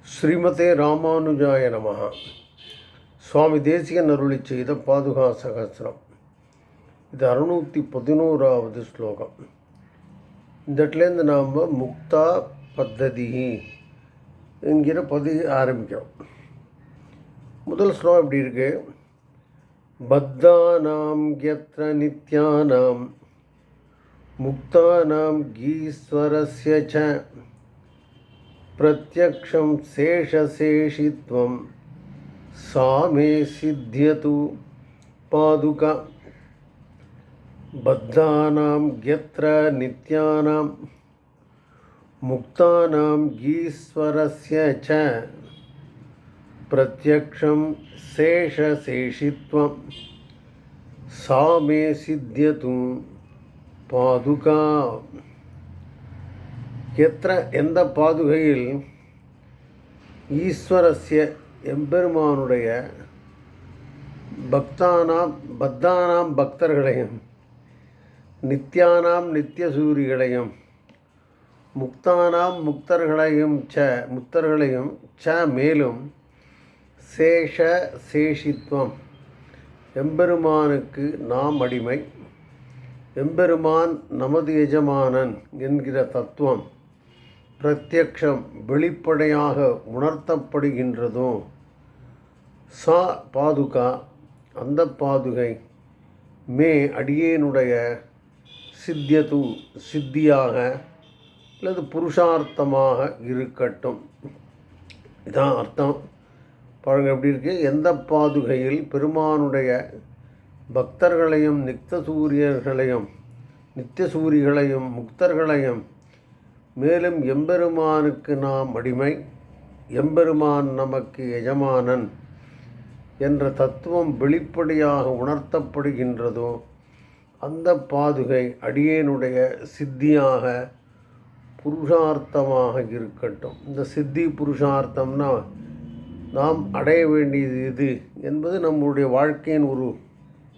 ஸ்ரீமதே ராமானுஜாய நமஹ. சுவாமி தேசிகன் அருளி செய்த பாதுகா சகசிரம். இது அறுநூற்றி பதினோராவது ஸ்லோகம். இந்த இடத்துலேருந்து நாம் முக்தா பத்ததி என்கிற பதிவு ஆரம்பிக்கிறோம். முதல் ஸ்லோகம் எப்படி இருக்கு? பத்தானாம் யத்ர நித்யானாம் முக்தானாம் கீஸ்வரஸ்ய ச. प्रत्यक्षं शेषशेषित्वं सा मे सिद्ध्यतु। पादुका बद्धानां यत्र नित्यानां, मुक्तानां गीश्वरस्य च प्रत्यक्षं शेषशेषित्वं सा मे सिद्ध्यतु। पादुका। எத்த எந்த பாதுகையில் ஈஸ்வரஸ்ய எம்பெருமானுடைய பக்தானாம் பத்தானாம் பக்தர்களையும் நித்யானாம் நித்திய சூரிகளையும் முக்தானாம் முக்தர்களையும் ச முக்தர்களையும் ச மேலும் சேஷ சேஷித்வம். எம்பெருமானுக்கு நாம் அடிமை. எம்பெருமான் நமது எஜமானன் என்கிற தத்துவம். பிரத்யக்ஷம் வெளிப்படையாக உணர்த்தப்படுகின்றதோ சா பாதுகா அந்த பாதுகை மே அடியேனுடைய சித்தியது சித்தியாக அல்லது புருஷார்த்தமாக இருக்கட்டும். இதான் அர்த்தம். பாருங்கள் எப்படி இருக்கு? எந்த பாதுகையில் பெருமானுடைய பக்தர்களையும் நித்த சூரியர்களையும் நித்திய சூரிகளையும் முக்தர்களையும் மேலும் எம்பெருமானுக்கு நாம் அடிமை எம்பெருமான் நமக்கு எஜமானன் என்ற தத்துவம் வெளிப்படையாக உணர்த்தப்படுகின்றதோ அந்த பாதுகை அடியேனுடைய சித்தியாக புருஷார்த்தமாக இருக்கட்டும். இந்த சித்தி புருஷார்த்தம்னா நாம் அடைய வேண்டியது இது என்பது நம்முடைய வாழ்க்கையின் ஒரு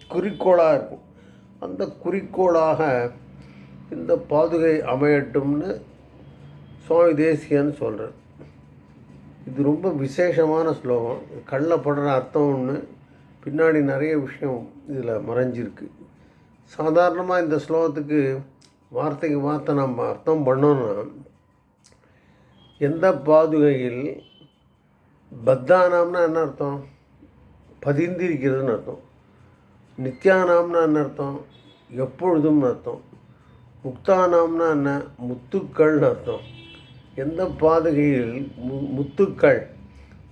குறிக்கோளாக இருக்கும். அந்த குறிக்கோளாக இந்த பாதுகை அமையட்டும்னு சுவாமி தேசிகன்னு சொல்கிறார் இது ரொம்ப விசேஷமான ஸ்லோகம். கண்ணில் படுற அர்த்தம் ஒன்று பின்னாடி நிறைய விஷயம் இதில் மறைஞ்சிருக்கு. சாதாரணமாக இந்த ஸ்லோகத்துக்கு வார்த்தைக்கு வார்த்தை நம்ம அர்த்தம் பண்ணோன்னா எந்த பாதுகையில் பத்தானாம்னா என்ன அர்த்தம்? பதிந்திருக்கிறதுன்னு அர்த்தம். நித்யானாம்னா என்ன அர்த்தம்? எப்பொழுதும்னு அர்த்தம். முக்தானாம்னா என்ன? முத்துக்கள்னு அர்த்தம். எந்த பாதுகையில் மு முத்துக்கள்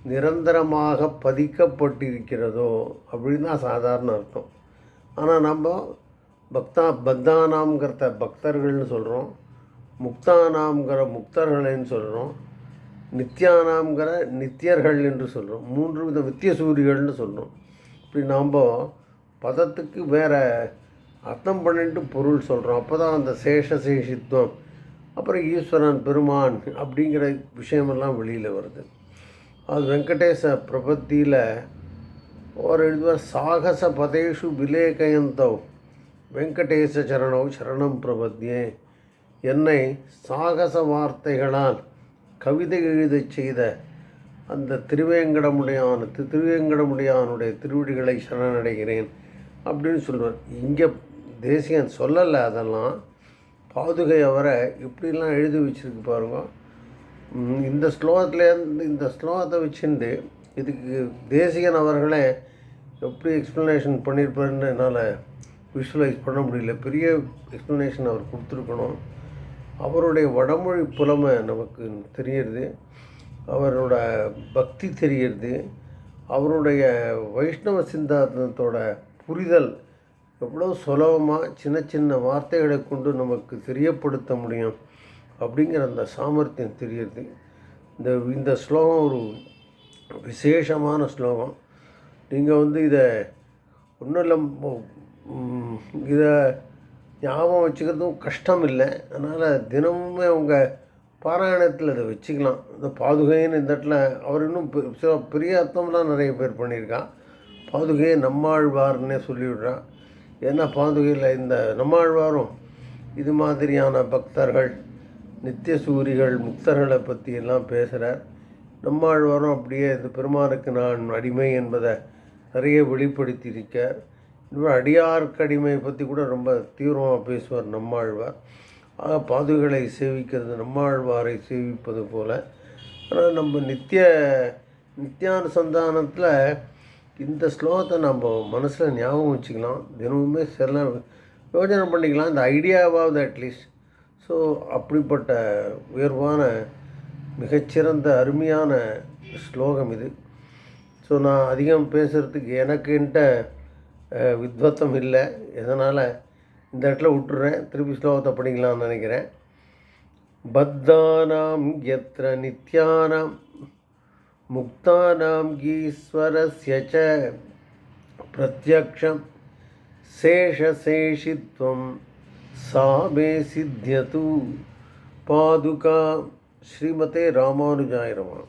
நிரந்தரமாக பதிக்கப்பட்டிருக்கிறதோ அப்படின்னு தான் சாதாரண அர்த்தம். ஆனால் நம்ம பக்தா பக்தானாம்ங்கிறத பக்தர்கள்னு சொல்கிறோம் முக்தானாம்ங்கிற முக்தர்களைன்னு சொல்கிறோம் நித்யானாம்ங்கிற நித்தியர்கள் என்று சொல்கிறோம் மூன்று வித வித்திய சூரியர்கள்னு சொல்கிறோம் இப்படி நாம் பதத்துக்கு வேறு அர்த்தம் பண்ணிட்டு பொருள் சொல்கிறோம் அப்போ தான் அந்த சேஷ சேஷித்துவம் அப்புறம் ஈஸ்வரன் பெருமான் அப்படிங்கிற விஷயமெல்லாம் வெளியில் வருது. அது வெங்கடேச பிரபத்தியில் ஒரு எழுதுவார் சாகச பதேஷு விலேகயந்தவ் வெங்கடேச சரணோ சரணம் பிரபத்தியே என்னை சாகச வார்த்தைகளால் கவிதை எழுதச் செய்த அந்த திருவேங்கடமுடையான திருவேங்கடமுடையானுடைய திருவடிகளை சரணடைகிறேன் அப்படின்னு சொல்லுவார். இங்கே தேசியன் சொல்லலை அதெல்லாம். பாதுகை அவரை இப்படிலாம் எழுதி வச்சுருக்கு பாருங்க. இந்த ஸ்லோகத்துலேருந்து இந்த ஸ்லோகத்தை வச்சுட்டு இதுக்கு தேசிகன் அவர்களே எப்படி எக்ஸ்ப்ளனேஷன் பண்ணியிருப்பாருன்னு என்னால் விஷுவலைஸ் பண்ண முடியல. பெரிய எக்ஸ்ப்ளனேஷன் அவர் கொடுத்துருக்கணும். அவருடைய வடமொழி புலமை நமக்கு தெரியுது அவரோட பக்தி தெரியுது அவருடைய வைஷ்ணவ சித்தாந்தத்தோட புரிதல் எவ்வளோ சுலபமாக சின்ன சின்ன வார்த்தைகளை கொண்டு நமக்கு தெரியப்படுத்த முடியும் அப்படிங்கிற அந்த சாமர்த்தியம் தெரியுது. இந்த இந்த ஸ்லோகம் ஒரு விசேஷமான ஸ்லோகம். நீங்கள் வந்து இதை ஒன்றும் இல்லை இதை ஞாபகம் வச்சுக்கிறதும் கஷ்டம் இல்லை அதனால் தினமுமே அவங்க பாராயணத்தில் இதை வச்சுக்கலாம். இந்த பாதுகைன்னு இந்த இடத்துல அவர் இன்னும் பெ- சில பெரிய அர்த்தம்லாம் நிறைய பேர் பண்ணியிருக்கான். பாதுகையை நம்மாழ்வார்னே சொல்லிவிடுறான். ஏன்னா பாதுகையில் இந்த நம்மாழ்வாரும் இது மாதிரியான பக்தர்கள் நித்திய சூரிகள் முக்தர்களை பற்றியெல்லாம் பேசுகிறார் நம்மாழ்வாரும் அப்படியே இந்த பெருமானுக்கு நான் அடிமை என்பதை நிறைய வெளிப்படுத்தியிருக்கார். இன்னும் அடியார்க்கு அடிமை பற்றி கூட ரொம்ப தீவிரமாக பேசுவார் நம்மாழ்வார். ஆக பாதுகளை சேவிக்கிறது நம்மாழ்வாரை சேவிப்பது போல். ஆனால் நம்ம நித்திய நித்தியானுசந்தானத்தில் இந்த ஸ்லோகத்தை நம்ம மனசில் ஞாபகம் வச்சுக்கலாம். தினமுமே சில யோஜனை பண்ணிக்கலாம். இந்த ஐடியாவாவது அட்லீஸ்ட் ஸோ அப்படிப்பட்ட உயர்வான மிகச்சிறந்த அருமையான ஸ்லோகம் இது. ஸோ நான் அதிகம் பேசுகிறதுக்கு எனக்குன்ட்ட வித்வத்தம் இல்லை. இதனால் இந்த இடத்துல விட்டுறேன். திருப்பி ஸ்லோகத்தை படிக்கலாம்னு நினைக்கிறேன். பத்தானாம் எத்திர நித்யானாம். முக்தானாம் ஈஸ்வரஸ்ய ச பிரத்யக்ஷம் சேஷசேஷித்வம் சாமே சித்தியது பாதுகா ஸ்ரீமதே ராமானுஜாய நமः